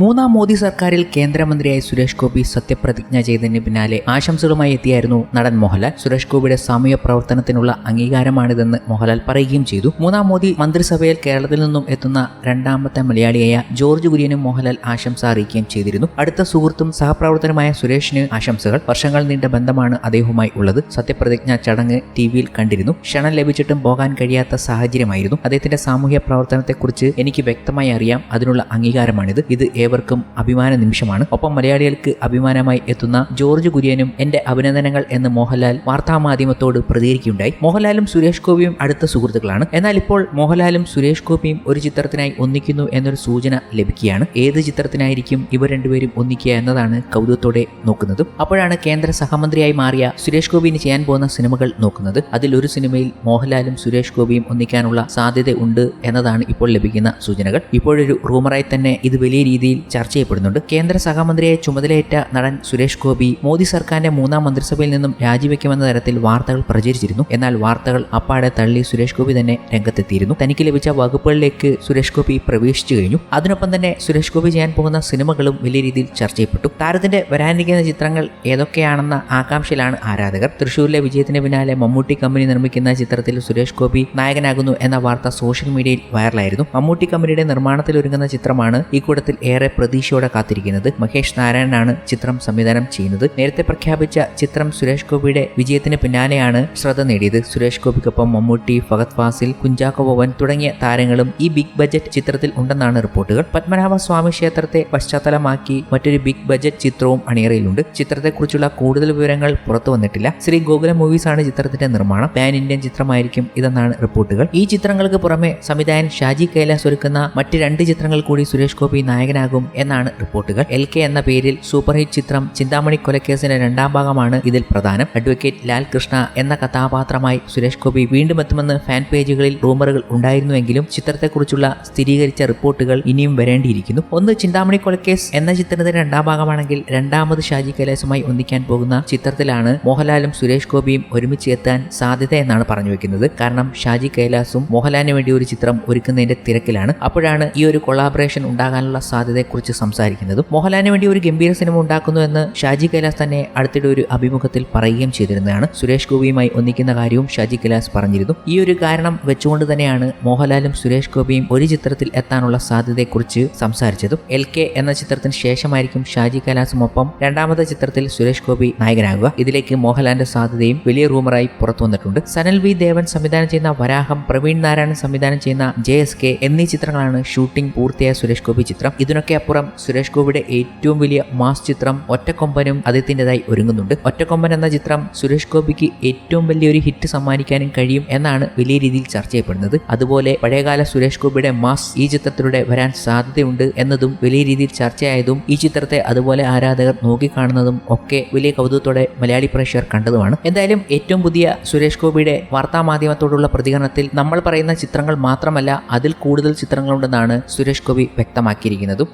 മൂന്നാം മോദി സർക്കാരിൽ കേന്ദ്രമന്ത്രിയായി സുരേഷ് ഗോപി സത്യപ്രതിജ്ഞ ചെയ്തതിന് പിന്നാലെ ആശംസകളുമായി എത്തിയായിരുന്നു നടൻ മോഹൻലാൽ. സുരേഷ് ഗോപിയുടെ സാമൂഹ്യ പ്രവർത്തനത്തിനുള്ള അംഗീകാരമാണിതെന്ന് മോഹൻലാൽ പറയുകയും ചെയ്തു. മൂന്നാം മോദി മന്ത്രിസഭയിൽ കേരളത്തിൽ നിന്നും എത്തുന്ന രണ്ടാമത്തെ മലയാളിയായ ജോർജ് കുര്യനും മോഹൻലാൽ ആശംസ അറിയിക്കുകയും ചെയ്തിരുന്നു. അടുത്ത സുഹൃത്തും സഹപ്രവർത്തനമായ സുരേഷിന് ആശംസകൾ. വർഷങ്ങൾ നീണ്ട ബന്ധമാണ് അദ്ദേഹവുമായി ഉള്ളത്. സത്യപ്രതിജ്ഞ ചടങ്ങ് ടി വിയിൽ കണ്ടിരുന്നു. ക്ഷണം ലഭിച്ചിട്ടും പോകാൻ കഴിയാത്ത സാഹചര്യമായിരുന്നു. അദ്ദേഹത്തിന്റെ സാമൂഹ്യ പ്രവർത്തനത്തെക്കുറിച്ച് എനിക്ക് വ്യക്തമായി അറിയാം. അതിനുള്ള അംഗീകാരമാണിത്. ഇത് ഏവർക്കും അഭിമാന നിമിഷമാണ്. ഒപ്പം മലയാളികൾക്ക് അഭിമാനമായി എത്തുന്ന ജോർജ് കുര്യനും എന്റെ അഭിനന്ദനങ്ങൾ എന്ന് മോഹൻലാൽ വാർത്താമാധ്യമത്തോട് പ്രതികരിക്കുകയുണ്ടായി. മോഹൻലാലും സുരേഷ് ഗോപിയും അടുത്ത സുഹൃത്തുക്കളാണ്. എന്നാൽ ഇപ്പോൾ മോഹൻലാലും സുരേഷ് ഗോപിയും ഒരു ചിത്രത്തിനായി ഒന്നിക്കുന്നു എന്നൊരു സൂചന ലഭിക്കുകയാണ്. ഏത് ചിത്രത്തിനായിരിക്കും ഇവർ രണ്ടുപേരും ഒന്നിക്കുക എന്നതാണ് കൗതുകത്തോടെ നോക്കുന്നത്. അപ്പോഴാണ് കേന്ദ്ര സഹമന്ത്രിയായി മാറിയ സുരേഷ് ഗോപിന് ചെയ്യാൻ പോകുന്ന സിനിമകൾ നോക്കുന്നത്. അതിൽ ഒരു സിനിമയിൽ മോഹൻലാലും സുരേഷ് ഗോപിയും ഒന്നിക്കാനുള്ള സാധ്യത ഉണ്ട് എന്നതാണ് ഇപ്പോൾ ലഭിക്കുന്ന സൂചനകൾ. ഇപ്പോഴൊരു റൂമറായി തന്നെ ഇത് വലിയ രീതിയിൽ ചർച്ച ചെയ്യപ്പെടുന്നുണ്ട്. കേന്ദ്ര സഹമന്ത്രിയായി ചുമതലയേറ്റ നടൻ സുരേഷ് ഗോപി മോദി സർക്കാരിന്റെ മൂന്നാം മന്ത്രിസഭയിൽ നിന്നും രാജിവെക്കുമെന്ന തരത്തിൽ വാർത്തകൾ പ്രചരിച്ചിരുന്നു. എന്നാൽ വാർത്തകൾ അപ്പാടെ തള്ളി സുരേഷ് ഗോപി തന്നെ രംഗത്തെത്തിയിരുന്നു. തനിക്ക് ലഭിച്ച വകുപ്പുകളിലേക്ക് സുരേഷ് ഗോപി പ്രവേശിച്ചു കഴിഞ്ഞു. അതിനൊപ്പം തന്നെ സുരേഷ് ഗോപി ചെയ്യാൻ പോകുന്ന സിനിമകളും വലിയ രീതിയിൽ ചർച്ച ചെയ്യപ്പെട്ടു. താരത്തിന്റെ വരാനിരിക്കുന്ന ചിത്രങ്ങൾ ഏതൊക്കെയാണെന്ന ആകാംക്ഷയിലാണ് ആരാധകർ. തൃശൂരിലെ വിജയത്തിന് പിന്നാലെ മമ്മൂട്ടി കമ്പനി നിർമ്മിക്കുന്ന ചിത്രത്തിൽ സുരേഷ് ഗോപി നായകനാകുന്നു എന്ന വാർത്ത സോഷ്യൽ മീഡിയയിൽ വൈറലായിരുന്നു. മമ്മൂട്ടി കമ്പനിയുടെ നിർമ്മാണത്തിൽ ഒരുങ്ങുന്ന ചിത്രമാണ് ഈ കൂട്ടത്തിൽ ഏറെ പ്രതീക്ഷയോടെ കാത്തിരിക്കുന്നത് മഹേഷ് നാരായണനാണ് ചിത്രം സംവിധാനം ചെയ്യുന്നത്. നേരത്തെ പ്രഖ്യാപിച്ച ചിത്രം സുരേഷ് ഗോപിയുടെ വിജയത്തിന് പിന്നാലെയാണ് ശ്രദ്ധ നേടിയത്. സുരേഷ് ഗോപിക്കൊപ്പം മമ്മൂട്ടി ഫഹദ് ഫാസിൽ കുഞ്ചാക്കോ ബോബൻ തുടങ്ങിയ താരങ്ങളും ഈ ബിഗ് ബജറ്റ് ചിത്രത്തിൽ ഉണ്ടെന്നാണ് റിപ്പോർട്ടുകൾ. പത്മനാഭ സ്വാമി ക്ഷേത്രത്തെ പശ്ചാത്തലമാക്കി മറ്റൊരു ബിഗ് ബജറ്റ് ചിത്രവും അണിയറയിലുണ്ട്. ചിത്രത്തെക്കുറിച്ചുള്ള കൂടുതൽ വിവരങ്ങൾ പുറത്തു വന്നിട്ടില്ല. ശ്രീ ഗോകുല മൂവീസ് ആണ് ചിത്രത്തിന്റെ നിർമ്മാണം. പാൻ ഇന്ത്യൻ ചിത്രമായിരിക്കും ഇതെന്നാണ് റിപ്പോർട്ടുകൾ. ഈ ചിത്രങ്ങൾക്ക് പുറമെ സംവിധായകൻ ഷാജി കൈലാസ് ഒരുക്കുന്ന മറ്റ് രണ്ട് ചിത്രങ്ങൾ കൂടി സുരേഷ് ഗോപി നായകനാകും. എന്നാണ് റിപ്പോർട്ടുകൾ. എൽ കെ എന്ന പേരിൽ സൂപ്പർ ഹിറ്റ് ചിത്രം ചിന്താമണി കൊലക്കേസിന്റെ രണ്ടാം ഭാഗമാണ് ഇതിൽ പ്രധാനം. അഡ്വക്കേറ്റ് ലാൽ കൃഷ്ണ എന്ന കഥാപാത്രമായി സുരേഷ് ഗോപി വീണ്ടും എത്തുമെന്ന് ഫാൻ പേജുകളിൽ റൂമറുകൾ ഉണ്ടായിരുന്നുവെങ്കിലും ചിത്രത്തെക്കുറിച്ചുള്ള സ്ഥിരീകരിച്ച റിപ്പോർട്ടുകൾ ഇനിയും വരേണ്ടിയിരിക്കുന്നു. ഒന്ന് ചിന്താമണി കൊലക്കേസ് എന്ന ചിത്രത്തിന്റെ രണ്ടാം ഭാഗമാണെങ്കിൽ രണ്ടാമത് ഷാജി കൈലാസുമായി ഒന്നിക്കാൻ പോകുന്ന ചിത്രത്തിലാണ് മോഹൻലാലും സുരേഷ് ഗോപിയും ഒരുമിച്ച് എത്താൻ സാധ്യത എന്നാണ് പറഞ്ഞു വെക്കുന്നത്. കാരണം ഷാജി കൈലാസും മോഹൻലാലിന് വേണ്ടി ഒരു ചിത്രം ഒരുക്കുന്നതിന്റെ തിരക്കിലാണ്. അപ്പോഴാണ് ഈ ഒരു കൊളാബറേഷൻ ഉണ്ടാകാനുള്ള സാധ്യതയെക്കുറിച്ച് സംസാരിക്കുന്നതും മോഹൻലാലിന് വേണ്ടി ഒരു ഗംഭീര സിനിമ ഉണ്ടാക്കുന്നു എന്ന് ഷാജി കൈലാസ് തന്നെ അടുത്തിടെ ഒരു അഭിമുഖത്തിൽ പറയുകയും ചെയ്തിരുന്നതാണ്. സുരേഷ് ഗോപിയുമായി ഒന്നിക്കുന്ന കാര്യവും ഷാജി കൈലാസ് പറഞ്ഞിരുന്നു. ഈ ഒരു കാരണം വെച്ചുകൊണ്ട് തന്നെയാണ് മോഹൻലാലും സുരേഷ് ഗോപിയും ഒരു ചിത്രത്തിൽ എത്താനുള്ള സാധ്യതയെക്കുറിച്ച് സംസാരിച്ചതും. എൽ കെ എന്ന ചിത്രത്തിന് ശേഷമായിരിക്കും ഷാജി കൈലാസും ഒപ്പം രണ്ടാമത്തെ ചിത്രത്തിൽ സുരേഷ് ഗോപി നായകനാകുക. ഇതിലേക്ക് മോഹൻലാലിന്റെ സാധ്യതയും വലിയ റൂമറായി പുറത്തു വന്നിട്ടുണ്ട്. സനൽ വി. ദേവൻ സംവിധാനം ചെയ്യുന്ന വരാഹം പ്രവീൺ നാരായണൻ സംവിധാനം ചെയ്യുന്ന ജെ. എസ്. കെ. എന്നീ ചിത്രങ്ങളാണ് ഷൂട്ടിംഗ് പൂർത്തിയായ സുരേഷ് ഗോപി ചിത്രം. ഇതിനൊക്കെ അപ്പുറം സുരേഷ് ഗോപിയുടെ ഏറ്റവും വലിയ മാസ് ചിത്രം ഒറ്റക്കൊമ്പനും അദ്ദേഹത്തിന്റെതായി ഒരുങ്ങുന്നുണ്ട്. ഒറ്റക്കൊമ്പൻ എന്ന ചിത്രം സുരേഷ് ഗോപിക്ക് ഏറ്റവും വലിയൊരു ഹിറ്റ് സമ്മാനിക്കാനും കഴിയും എന്നാണ് വലിയ രീതിയിൽ ചർച്ച ചെയ്യപ്പെടുന്നത്. അതുപോലെ പഴയകാല സുരേഷ് ഗോപിയുടെ മാസ് ഈ ചിത്രത്തിലൂടെ വരാൻ സാധ്യതയുണ്ട് എന്നതും വലിയ രീതിയിൽ ചർച്ചയായതും ഈ ചിത്രത്തെ അതുപോലെ ആരാധകർ നോക്കിക്കാണുന്നതും ഒക്കെ വലിയ കൗതുകത്തോടെ മലയാളി പ്രേക്ഷകർ കണ്ടതുമാണ്. എന്തായാലും ഏറ്റവും പുതിയ സുരേഷ് ഗോപിയുടെ വാർത്താ മാധ്യമത്തോടുള്ള പ്രതികരണത്തിൽ നമ്മൾ പറയുന്ന ചിത്രങ്ങൾ മാത്രമല്ല അതിൽ കൂടുതൽ ചിത്രങ്ങളുണ്ടെന്നാണ് സുരേഷ് ഗോപി വ്യക്തമാക്കിയിരിക്കുന്നതും.